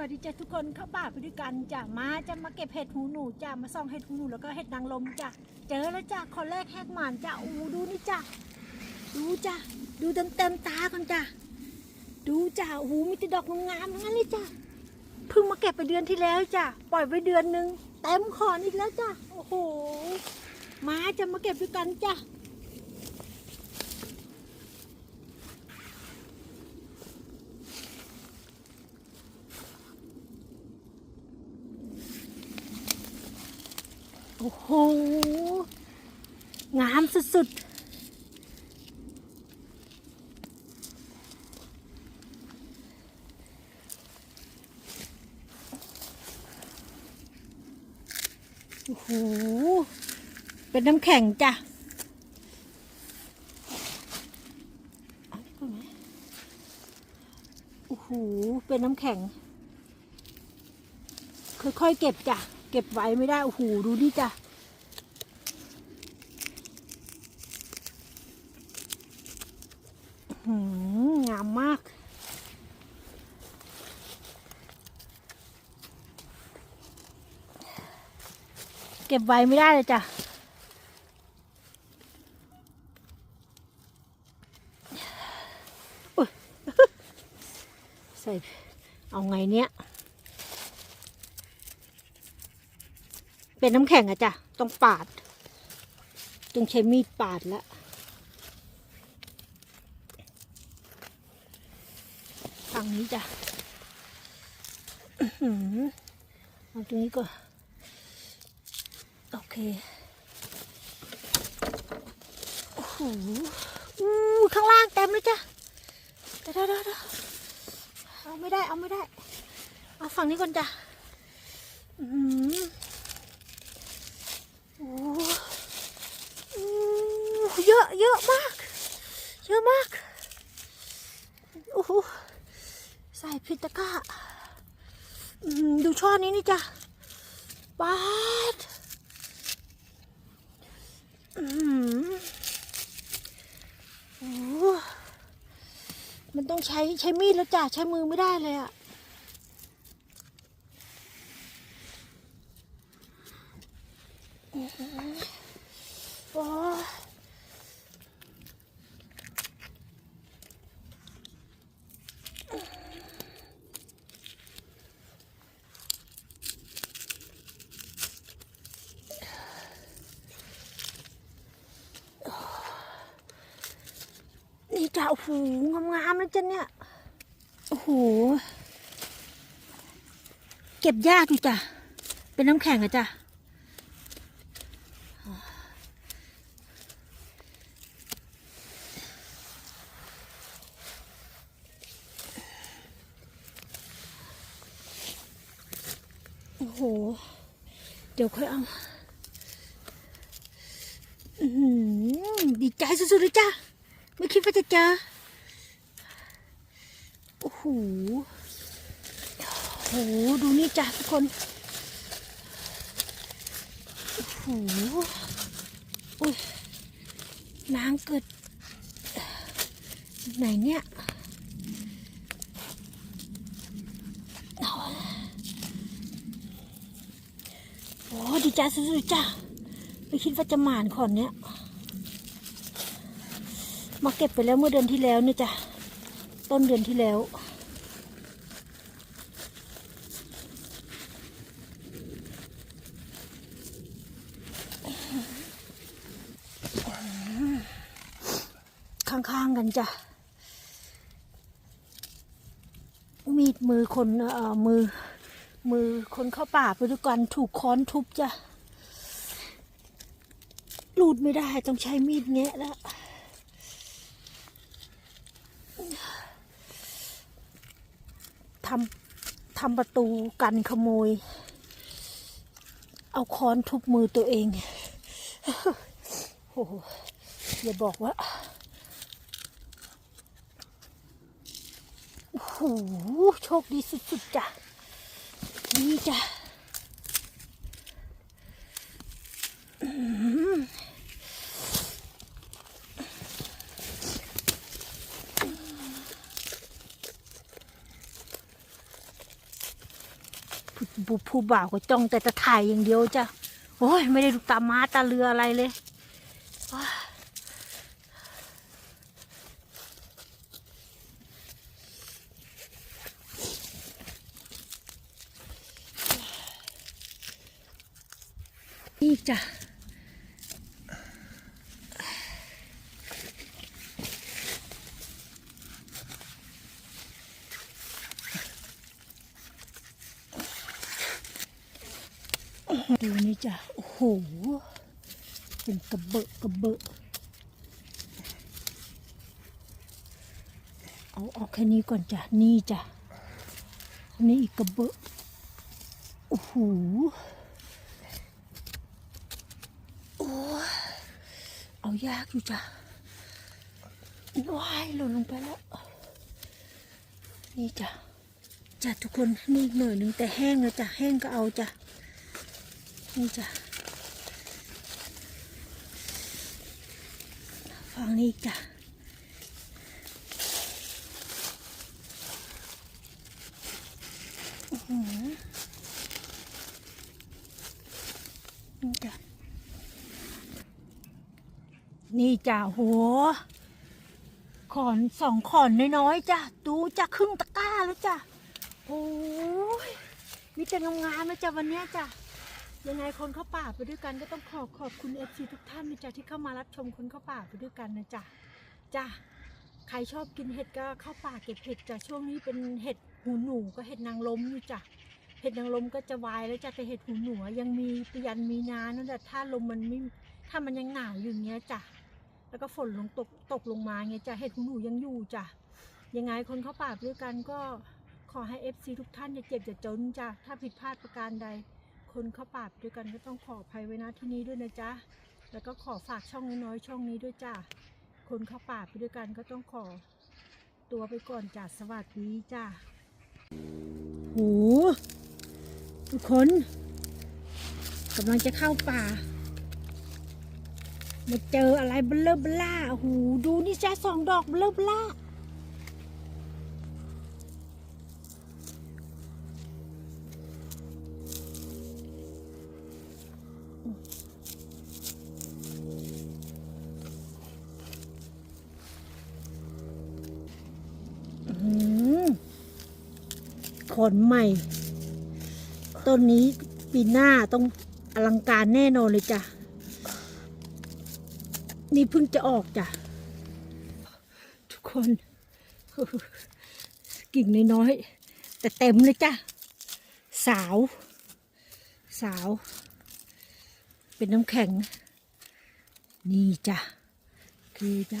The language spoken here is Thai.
วัสดีจ้ะทุกคนเข้าป่าไปด้วยกันจ้ะมาจะมาเก็บเห็ดหูหนูจ้ะมาส่องเห็ดหูหนูแล้วก็เห็ดนางลมจ้ะเจอแล้วจ้ะคนแรกแหกหมานจ้ะอู้ดูนี่จ้ะดูจ้ะดูเต็มเต็มตาก่อนจ้ะดูจ้ะโอ้มีแต่ดอกงามๆทั้งนั้นเลยจ้ะเพิ่งมาเก็บไปเดือนที่แล้วจ้ะปล่อยไว้เดือนหนึงเต็มขอนอีกแล้วจ้ะโอ้โหมาจะมาเก็บด้วยกันจ้ะ โอ้โห งามสุดๆโอ้โห เป็นน้ำแข็งจ้ะ โอ้โห เป็นน้ำแข็ง ค่อยๆเก็บจ้ะ เก็บไว้ไม่ได้โอ้โหดูดิจ้ะหืมงามมาก เก็บไว้ไม่ได้เลยจ้ะใส่เอาไงเนี้ย เป็นน้ำแข็งอะจ้ะ ต้องปาด ต้องใช้มีดปาดแล้วฝั่งนี้จ้ะเอาตรงนี้ก่อนโอเคโอ้โหอู้ข้างล่างเต็มเลยจ้ะเดี๋ยวเดี๋ยวเดี๋ยวเอาไม่ได้ เอาไม่ได้ เอาฝั่งนี้ก่อนจ้ะ อือหือโอ้โอ้เยอะเยอะมาก เยอะมาก โอ้โห ใส่พิดตะกร้าอืมดูช่ อนี้นี่จ้ะปาดอืมโอ้มันต้องใช้ใช้มีดแล้วจ้ะใช้มือไม่ได้เลยอะโอ้ โอ้โหงามๆเลยจ้ะเนี่ย โอ้โห เก็บยากอยู่จ้ะ เป็นน้ำแข็งอะจ้ะโอ้โห เดี๋ยวค่อยเอาอือหือดีใจสุดๆเลยจ้ะ ไม่คิดว่าจะเจอ โอ้โห โอ้โห ดูนี่จ้ะทุกคน โอ้โหอุ้ยนางเกิด ไหนเนี่ยโอ้ดีใจสุดๆจ้ะไม่คิดว่าจะหมานขอนเนี้ย มาเก็บไปแล้วเมื่อเดือนที่แล้วเนี่ยจ้ะ ต้นเดือนที่แล้ว ข้างๆกันจ้ะ มีดมือคนเอ่อมือ มือคนเข้าป่าไปด้วยกันถูกค้อนทุบจ้ะรูดไม่ได้ต้องใช้มีดแงะแล้ว ทำ ทำประตูกันขโมย เอาค้อนทุบมือตัวเองโอ้โหอย่าบอกว่าโอ้โหโชคดีสุดๆจ้ะนี่จ้ะ ผู้ผู้บ่าวก็จ้องแต่จะถ่ายอย่างเดียวจ้ะโอ้ยไม่ได้ดูตามาตาเรืออะไรเลยอ้ยนี่จ้ะ ดูนี่จ้ะ โอ้โห เป็นกระเบอะกระเบอะเอาออกแค่นี้ก่อนจ้ะ นี่จ้ะ นี่อีกกระเบอะโอ้โหโอ้เอายากอยู่จ้ะว้ายหล่นลงไปแล้ว นี่จ้ะจ้ะทุกคนนี่หน่อยหนึงแต่แห้งแล้วจ้ะ แห้งก็เอาจ้ะ นี่จ้ะฟังนี่จ้ะอือหือนี่จ้ะนี่จ้ะโหขอนสองขอนน้อยๆจ้ะดูจ้ะครึ่งตะกร้าแล้วจ้ะโอ้ยมีแต่งามๆนะจ้ะวันนี้จ้ะ ยังไงคนเข้าป่าไปด้วยกันก็ต้องขอขอบคุณเอฟซีทุกท่านนะจ๊ะที่เข้ามารับชมคนเข้าป่าไปด้วยกันนะจ๊ะจ้ะใครชอบกินเห็ดก็เข้าป่าเก็บเห็ดจ้ะช่วงนี้เป็นเห็ดหูหนูก็เห็ดนางลมอยู่จ้ะเห็ดนางลมก็จะวายแล้วจ้ะแต่เห็ดหูหนูยังมีปยันมีนานั่นแหละถ้าลมมันไม่ถ้ามันยังหนาวอยู่างเงี้ยจ้ะแล้วก็ฝนลงตกตกลงมาเงี้ยจ้ะเห็ดหูหนูยังอยู่จ้ะยังไงคนเข้าป่าไปด้วยกันก็ขอให้เอฟซีทุกท่านอย่าเจ็บอย่าจนจ้ะถ้าผิดพลาดประการใด คนเข้าป่าไปด้วยกันก็ต้องขออภัยไว้นะที่นี้ด้วยนะจ๊ะ แล้วก็ขอฝากช่องน้อยๆช่องนี้ด้วยจ้ะ คนเข้าป่าไปด้วยกันก็ต้องขอ ตัวไปก่อนจ้ะสวัสดีจ้ะโหทุกคนกำลังจะเข้าป่า มาเจออะไรเบลเลอเบล่าโอ้โหดูนี่จ้ะสองดอกเบลเลอเบล่า ขนใหม่ ต้นนี้ปีหน้าต้องอลังการแน่นอนเลยจ้ะ นี่เพิ่งจะออกจ้ะ ทุกคน กิ่งน้อยๆแต่เต็มเลยจ้ะ สาว สาว เป็นน้ำแข็ง นี่จ้ะ คือจ้ะ